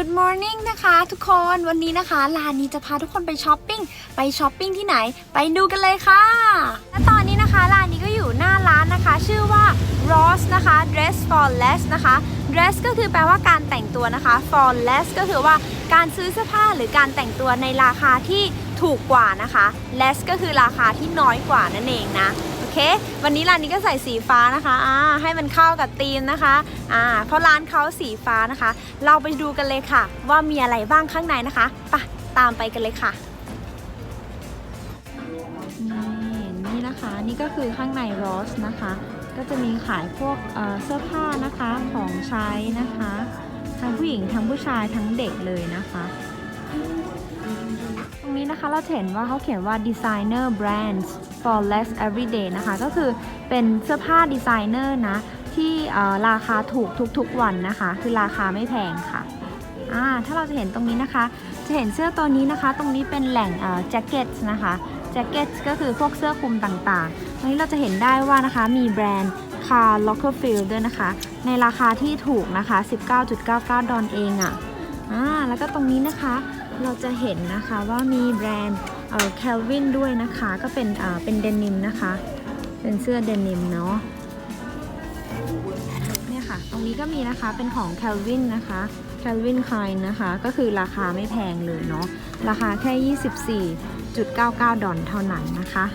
Good morning นะคะทุกคนวันนี้นะคะลานนี้จะพาทุกคนไปช้อปปิ้งไปช้อปปิ้งที่ไหน ไปดูกันเลยค่ะ และตอนนี้นะคะลานนี้ก็อยู่หน้าร้านนะคะ ชื่อว่า Ross นะคะ Dress for less นะคะ Dress ก็คือแปลว่าการแต่งตัวนะคะ for less ก็คือว่าการซื้อเสื้อผ้าหรือการแต่งตัวในราคาที่ถูกกว่านะคะ less ก็คือราคาที่น้อยกว่านั่นเองนะ เค วันนี้ร้านนี้ก็ใส่สีฟ้านะคะอ่าให้มันเข้ากับธีมนะคะอ่าเพราะร้านเขาสีฟ้านะคะ เราไปดูกันเลยค่ะ ว่ามีอะไรบ้างข้างในนะคะไปะตามไปกันเลยค่ะนี่นี่นะคะนี่ก็คือข้างในรอสนะคะ ก็จะมีขายพวกเเสื้อผ้านะคะของใช้นะคะ ทั้งผู้หญิงทั้งผู้ชายทั้งเด็กเลยนะคะตรงนี้นะคะเราเห็นว่าเขาเขียนว่า designer brands for less everyday นะคะ ก็คือเป็นเสื้อผ้าดีไซเนอร์นะ ที่ราคาถูกทุกๆวันนะคะ คือราคาไม่แพงค่ะอ่าถ้าเราจะเห็นตรงนี้นะคะ จะเห็นเสื้อตัวนี้นะคะ ตรงนี้เป็นแหล่งแจ็คเก็ตนะคะแจ็คเก็ตก็คือพวกเสื้อคลุมต่างๆตรงนี้เราจะเห็นได้ว่านะคะมีแบรนด์ Karl Lagerfeld ด้วยนะคะ ในราคาที่ถูกนะคะ 19.99 ดอลเองอะ่ะอ่าแล้วก็ตรงนี้นะคะเราจะเห็นนะคะว่ามีแบรนด์ เอ่อ Calvin ด้วยนะคะ ก็เป็นเออเป็นเดนิมนะคะ เป็นเสื้อเดนิมเนาะเนี่ยค่ะ ตรงนี้ก็มีนะคะเป็นของ Calvin นะคะ Calvin Klein นะคะ ก็คือราคาไม่แพงเลยเนาะราคาแค่ 24.99 ดอลเท่านั้นนะคะ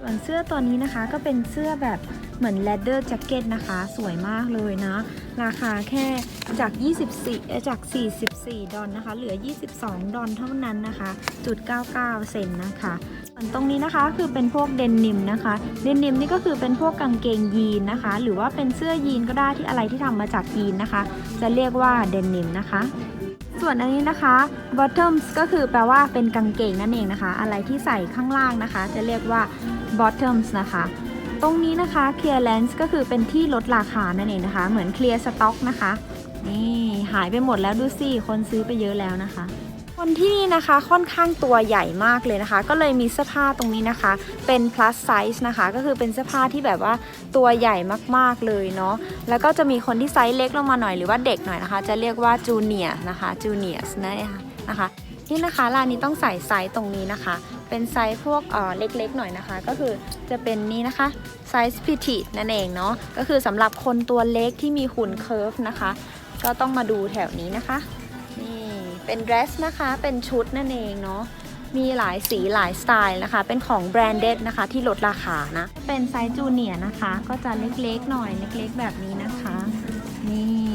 ส่วนเสื้อตัวนี้นะคะก็เป็นเสื้อแบบเหมือน leather jacket นะคะ สวยมากเลยนะราคาแค่จาก 24จาก 44 ดอลนะคะ เหลือ 22 ดอลเท่านั้นนะคะจุด99 เซนนะคะส่วนตรงนี้นะคะคือเป็นพวกเดนนิมนะคะ เดนนิมนี่ก็คือเป็นพวกกางเกงยีนนะคะ หรือว่าเป็นเสื้อยีนก็ได้ที่อะไรที่ทำมาจากยีนนะคะ จะเรียกว่าเดนนิมนะคะส่วนอันนี้นะคะ bottoms ก็คือแปลว่าเป็นกางเกงนั่นเองนะคะ อะไรที่ใส่ข้างล่างนะคะ จะเรียกว่า bottoms นะคะ ตรงนี้นะคะ clearance ก็คือเป็นที่ลดราคานั่นเองนะคะ เหมือน clear stock นะคะ นี่หายไปหมดแล้วดูสิ คนซื้อไปเยอะแล้วนะคะ คนที่นี่นะคะค่อนข้างตัวใหญ่มากเลยนะคะ ก็เลยมีเสื้อผ้าตรงนี้นะคะ เป็น plus size นะคะ ก็คือเป็นเสื้อผ้าที่แบบว่าตัวใหญ่มากๆเลยเนาะ แล้วก็จะมีคนที่ไซส์เล็กลงมาหน่อยหรือว่าเด็กหน่อยนะคะ จะเรียกว่า junior นะคะ juniors นะคะนะคะนี่นะคะร้านนี้ต้องใส่ไซส์ตรงนี้นะคะ เป็นไซส์พวกเอ่อเล็กๆหน่อยนะคะ ก็คือจะเป็นนี่นะคะไซส์ petite นั่นเองเนาะก็คือสำหรับคนตัวเล็กที่มีหุ่นเคิร์ฟนะคะ ก็ต้องมาดูแถวนี้นะคะ นี่เป็น dress นะคะเป็นชุดนั่นเองเนาะมีหลายสีหลายสไตล์นะคะ เป็นของแบรนด์เดนะคะที่ลดราคานะ เป็นไซส์จูเนียนะคะ ก็จะเล็กๆหน่อยเล็กๆแบบนี้นะคะ นี่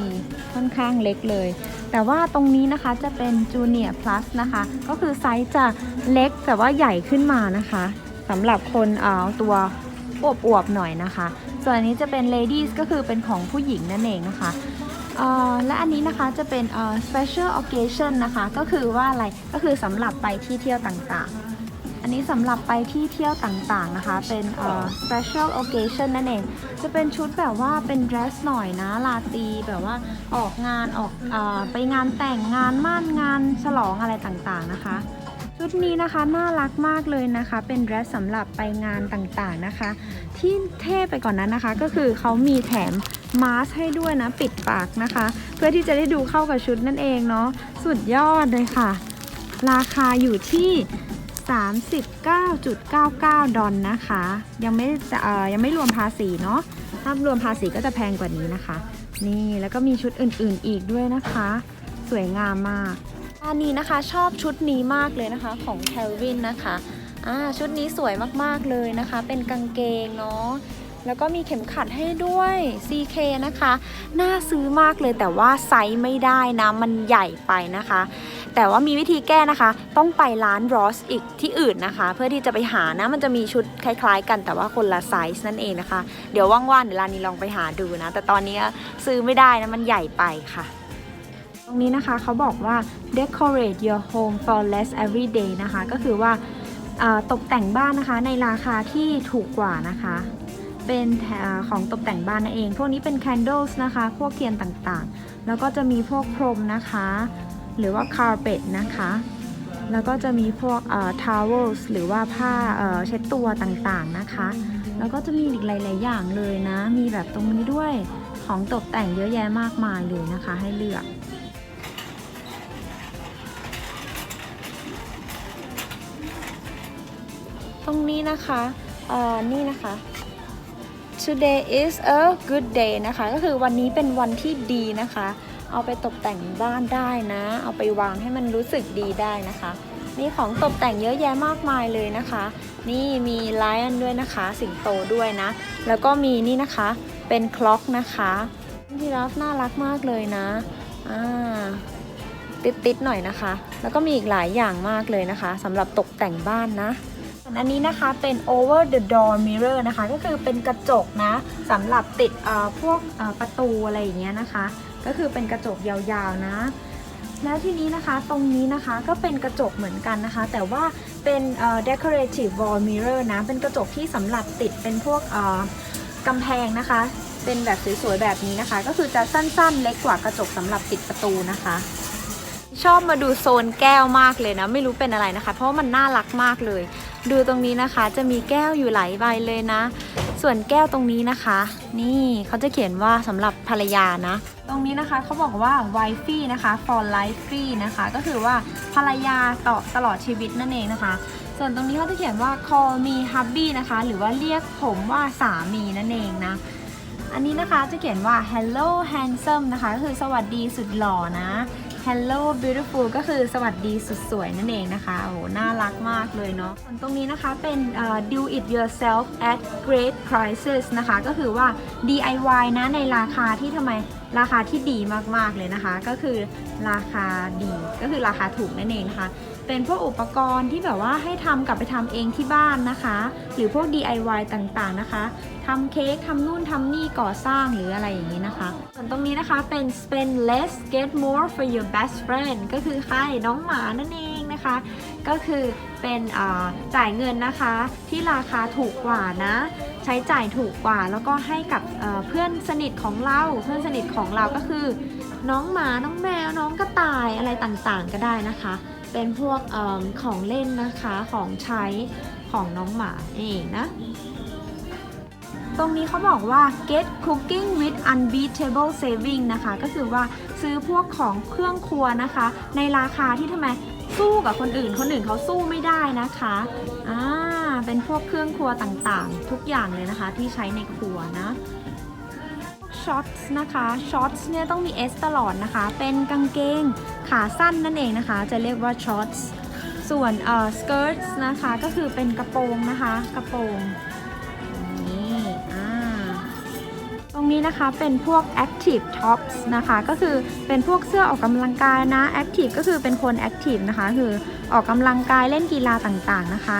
ค่อนข้างเล็กเลย แต่ว่าตรงนี้นะคะจะเป็นจูเนียร์ plus นะคะ ก็คือไซส์จะเล็กแต่ว่าใหญ่ขึ้นมานะคะสำหรับคนเอาตัวอวบๆหน่อยนะคะ ส่วนอันนี้จะเป็น ladies ก็คือเป็นของผู้หญิงนั่นเองนะคะเอ่อและอันนี้นะคะจะเป็นเอ่อ special occasion นะคะ ก็คือว่าอะไรก็คือสำหรับไปที่เที่ยวต่างๆ อันนี้สำหรับไปที่เที่ยวต่างๆนะคะ เป็นเอ่อ special occasion นั่นเอง จะเป็นชุดแบบว่าเป็น dress หน่อยนะลาตรีแบบว่าออกงานออกเออไปงานแต่งงานม่านงานฉลองอะไรต่างๆนะคะชุดนี้นะคะน่ารักมากเลยนะคะ เป็น dress สำหรับไปงานต่างๆนะคะ ที่เท่ไปก่อนนั้นนะคะ ก็คือเขามีแถมมาสก์ให้ด้วยนะปิดปากนะคะ เพื่อที่จะได้ดูเข้ากับชุดนั่นเองเนาะสุดยอดเลยค่ะ ราคาอยู่ที่ 39.99 ดอลนะคะ ยังไม่เออยังไม่รวมภาษีเนาะถ้ารวมภาษีก็จะแพงกว่านี้นะคะ นี่แล้วก็มีชุดอื่นๆอีกด้วยนะคะ สวยงามมากอันนี้นะคะชอบชุดนี้มากเลยนะคะของแคลวินนะคะอ่าชุดนี้สวยมากๆเลยนะคะ เป็นกางเกงเนาะ แล้วก็มีเข็มขัดให้ด้วย CK นะคะ น่าซื้อมากเลยแต่ว่าไซส์ไม่ได้นะมันใหญ่ไปนะคะ แต่ว่ามีวิธีแก้นะคะ ต้องไปร้านรอสอีกที่อื่นนะคะ เพื่อที่จะไปหานะมันจะมีชุดคล้ายๆ กันแต่ว่าคนละไซส์นั่นเองนะคะ เดี๋ยวว่างๆเดี๋ยวร้านนี้ลองไปหาดูนะ แต่ตอนนี้ซื้อไม่ได้นะมันใหญ่ไปค่ะตรงนี้นะคะเขาบอกว่า decorate your home for less every day นะคะ ก็คือว่าตกแต่งบ้านนะคะในราคาที่ถูกกว่านะคะ เป็นของตกแต่งบ้านนั่นเอง พวกนี้เป็น candles นะคะ พวกเทียนต่างๆ แล้วก็จะมีพวกพรมนะคะ หรือว่า carpet นะคะ แล้วก็จะมีพวก towels หรือว่าผ้าเช็ดตัวต่างๆนะคะ แล้วก็จะมีอีกหลายๆอย่างเลยนะ มีแบบตรงนี้ด้วย ของตกแต่งเยอะแยะมากมายเลยนะคะ ให้เลือกตรงนี้นะคะนี่นะคะ today is a good day นะคะ ก็คือวันนี้เป็นวันที่ดีนะคะ เอาไปตกแต่งบ้านได้นะ เอาไปวางให้มันรู้สึกดีได้นะคะ มีของตกแต่งเยอะแยะมากมายเลยนะคะ นี่มีไลออนด้วยนะคะ สิงโตด้วยนะ แล้วก็มีนี่นะคะ เป็นคล็อกนะคะที่รับน่ารักมากเลยนะ อ่าติดๆหน่อยนะคะ แล้วก็มีอีกหลายอย่างมากเลยนะคะสำหรับตกแต่งบ้านนะ ส่วนอันนี้นะคะเป็น over the door mirror นะคะ ก็คือเป็นกระจกนะสำหรับติดพวกประตูอะไรอย่างเงี้ยนะคะ ก็คือเป็นกระจกยาวๆนะ แล้วทีนี้นะคะตรงนี้นะคะก็เป็นกระจกเหมือนกันนะคะ แต่ว่าเป็น decorative wall mirror นะ เป็นกระจกที่สำหรับติดเป็นพวกกำแพงนะคะ เป็นแบบสวยๆแบบนี้นะคะ ก็คือจะสั้นๆเล็กกว่ากระจกสำหรับติดประตูนะคะ ชอบมาดูโซนแก้วมากเลยนะ ไม่รู้เป็นอะไรนะคะ เพราะมันน่ารักมากเลย ดูตรงนี้นะคะจะมีแก้วอยู่หลายใบเลยนะ ส่วนแก้วตรงนี้นะคะ นี่เขาจะเขียนว่าสำหรับภรรยานะ ตรงนี้นะคะเขาบอกว่า wifey นะคะ for life free นะคะ ก็คือว่าภรรยาต่อตลอดชีวิตนั่นเองนะคะ ส่วนตรงนี้เขาจะเขียนว่า call me hubby นะคะ หรือว่าเรียกผมว่าสามีนั่นเองนะอันนี้นะคะจะเขียนว่า hello handsome นะคะ ก็คือสวัสดีสุดหล่อนะ hello beautiful ก็คือสวัสดีสุดสวยนั่นเองนะคะโอ้โหน่ารักมากเลยเนาะส่วนตรงนี้นะคะเป็น uh, do it yourself at great prices นะคะ ก็คือว่า DIY นะในราคาที่ทำไม ราคาที่ดีมากๆเลยนะคะ ก็คือราคาดีก็คือราคาถูกนั่นเองนะคะเป็นพวกอุปกรณ์ที่แบบว่าให้ทำกลับไปทำเองที่บ้านนะคะ หรือพวก DIY ต่างๆนะคะทำเค้กทำนู่นทำนี่ก่อสร้างหรืออะไรอย่างนี้นะคะ ส่วนตรงนี้นะคะเป็น spend less get more for your best friend ก็คือใครน้องหมานั่นเองนะคะ ก็คือเป็นจ่ายเงินนะคะที่ราคาถูกกว่านะ ใช้จ่ายถูกกว่าแล้วก็ให้กับเพื่อนสนิทของเรา เพื่อนสนิทของเราก็คือ น้องหมาน้องแมวน้องกระต่ายอะไรต่างๆ ก็ได้นะคะ เป็นพวกอของเล่นนะคะของใช้ของน้องหมาเองนะตรงนี้เขาบอกว่า get cooking with unbeatable saving นะคะ ก็คือว่าซื้อพวกของเครื่องครัวนะคะ ในราคาที่ทำไม สู้กับคนอื่น คนอื่นเขาสู้ไม่ได้นะคะอ่าเป็นพวกเครื่องครัวต่างๆ ทุกอย่างเลยนะคะที่ใช้ในครัวนะช็อตส์นะคะช็อตส์เนี่ยต้องมี S ตลอดนะคะ เป็นกางเกงขาสั้นนั่นเองนะคะ จะเรียกว่าช็อตส์ส่วนเอ่อสเกิร์ตนะคะก็คือเป็นกระโปรงนะคะ กระโปรง ตรงนี้นะคะเป็นพวก active tops นะคะ ก็คือเป็นพวกเสื้อออกกำลังกายนะ active ก็คือเป็นคน active นะคะ คือออกกำลังกายเล่นกีฬาต่างๆนะคะ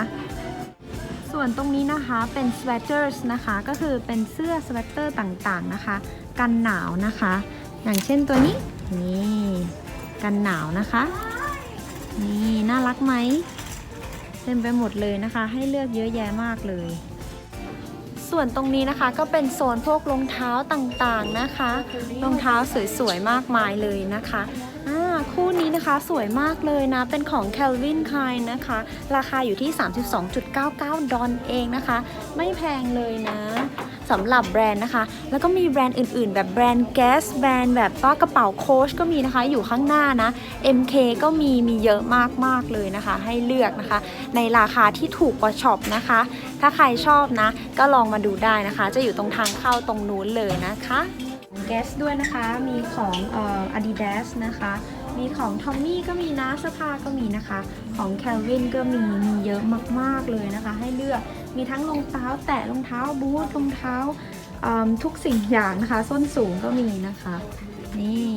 ส่วนตรงนี้นะคะเป็น sweaters นะคะ ก็คือเป็นเสื้อสเวตเตอร์ต่างๆนะคะ กันหนาวนะคะ อย่างเช่นตัวนี้ นี่กันหนาวนะคะ นี่น่ารักไหมเต็มไปหมดเลยนะคะ ให้เลือกเยอะแยะมากเลย ส่วนตรงนี้นะคะก็เป็นโซนพวกรองเท้าต่างๆนะคะ รองเท้าสวยๆมากมายเลยนะคะอ่าคู่นี้นะคะสวยมากเลยนะ เป็นของ Calvin Klein นะคะ ราคาอยู่ที่ 32.99 ดอลเองนะคะ ไม่แพงเลยนะ สำหรับแบรนด์นะคะ แล้วก็มีแบรนด์อื่น ๆ แบบแบรนด์ Guess แบรนด์แบบว่ากระเป๋าโค้ชก็มีนะคะ อยู่ข้างหน้านะ MK ก็มีมีเยอะมาก ๆ เลยนะคะ ให้เลือกนะคะ ในราคาที่ถูกกว่าช็อปนะคะ ถ้าใครชอบนะ ก็ลองมาดูได้นะคะ จะอยู่ตรงทางเข้าตรงนู้นเลยนะคะแก๊สด้วยนะคะมีของเอ่อ Adidas นะคะ มีของ Tommy ก็มีนะเสื้อผ้าก็มีนะคะ ของ Calvin ก็มีมีเยอะมากๆเลยนะคะ ให้เลือกมีทั้งรองเท้า แตะรองเท้าบูทรองเท้าทุกสิ่งอย่างนะคะ ส้นสูงก็มีนะคะ นี่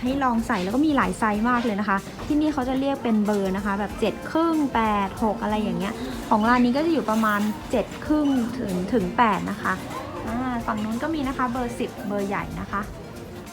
ให้ลองใส่แล้วก็มีหลายไซส์มากเลยนะคะ ที่นี่เขาจะเรียกเป็นเบอร์นะคะ แบบ7ครึ่ง8 6อะไรอย่างเงี้ย ของร้านนี้ก็จะอยู่ประมาณ7ครึ่งถึงถึง8นะคะฝั่งนู้นก็มีนะคะเบอร์ 10 เบอร์ใหญ่นะคะ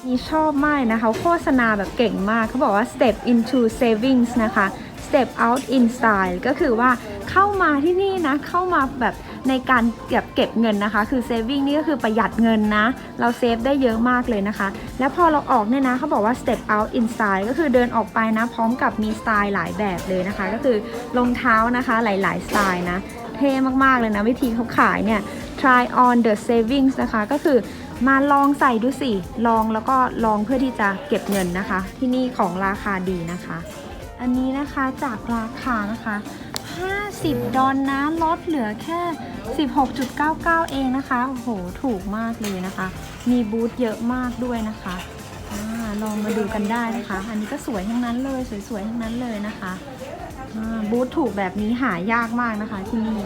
นี่ชอบมากนะคะโฆษณาแบบเก่งมากเขาบอกว่า step into savings นะคะ step out in style ก็คือว่าเข้ามาที่นี่นะ เข้ามาแบบในการเก็บเก็บเงินนะคะ คือ saving นี่ก็คือประหยัดเงินนะ เราเซฟได้เยอะมากเลยนะคะ แล้วพอเราออกเนี่ยนะเขาบอกว่า step out in style ก็คือเดินออกไปนะ พร้อมกับมีสไตล์หลายแบบเลยนะคะ ก็คือรองเท้านะคะหลาย ๆ สไตล์นะ เท่มากๆเลยนะ วิธีเขาขายเนี่ย try on the savings นะคะ ก็คือ มาลองใส่ดูสิ ลองแล้วก็ลองเพื่อที่จะเก็บเงินนะคะ ที่นี่ของราคาดีนะคะ อันนี้นะคะจากราคานะคะ 50 ดอลนะ ลดเหลือแค่ 16.99 เองนะคะ โอ้โห ถูกมากเลยนะคะ มีบูธเยอะมากด้วยนะคะอลองมาดูกันได้นะคะ อันนี้ก็สวยทั้งนั้นเลย สวยๆทั้งนั้นเลยนะคะ บูธถูกแบบนี้หายากมากนะคะที่นี่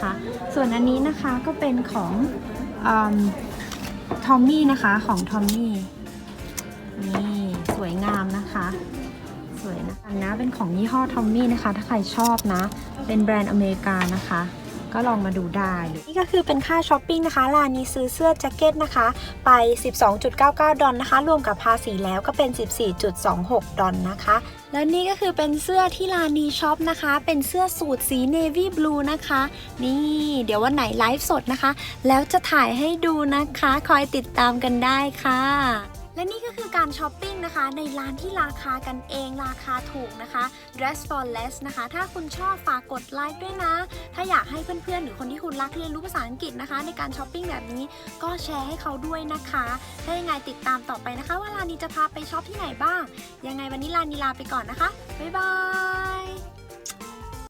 นะคะ ส่วนอันนี้นะคะก็เป็นของทอมมี่นะคะของทอมมี่นี่สวยงามนะคะสวยนะคะนะเป็นของยี่ห้อทอมมี่นะคะ ถ้าใครชอบนะ เป็นแบรนด์อเมริกานะคะ ก็ลองมาดูได้ นี่ก็คือเป็นค่าช้อปปิ้งนะคะร้านนี้ซื้อเสื้อแจ็คเก็ตนะคะ ไป 12.99 ดอลนะคะ รวมกับภาษีแล้วก็เป็น 14.26 ดอลนะคะและนี่ก็คือเป็นเสื้อที่ลานีช็อปนะคะ เป็นเสื้อสูทสีเนวี่บลูนะคะ นี่ เดี๋ยววันไหนไลฟ์สดนะคะ แล้วจะถ่ายให้ดูนะคะ คอยติดตามกันได้ค่ะ และนี่ก็คือการช้อปปิ้งนะคะ ในร้านที่ราคากันเองราคาถูกนะคะ Dress for Less นะคะ ถ้าคุณชอบฝากกดไลค์ด้วยนะ ถ้าอยากให้เพื่อนๆ หรือคนที่คุณรักเรียนรู้ภาษาอังกฤษนะคะ ในการช้อปปิ้งแบบนี้ก็แชร์ให้เขาด้วยนะคะถ้ายังไงติดตามต่อไปนะคะ ว่าลานีจะพาไปช็อปที่ไหนบ้าง ยังไงวันนี้ลานีลาไปก่อนนะคะบ๊ายบาย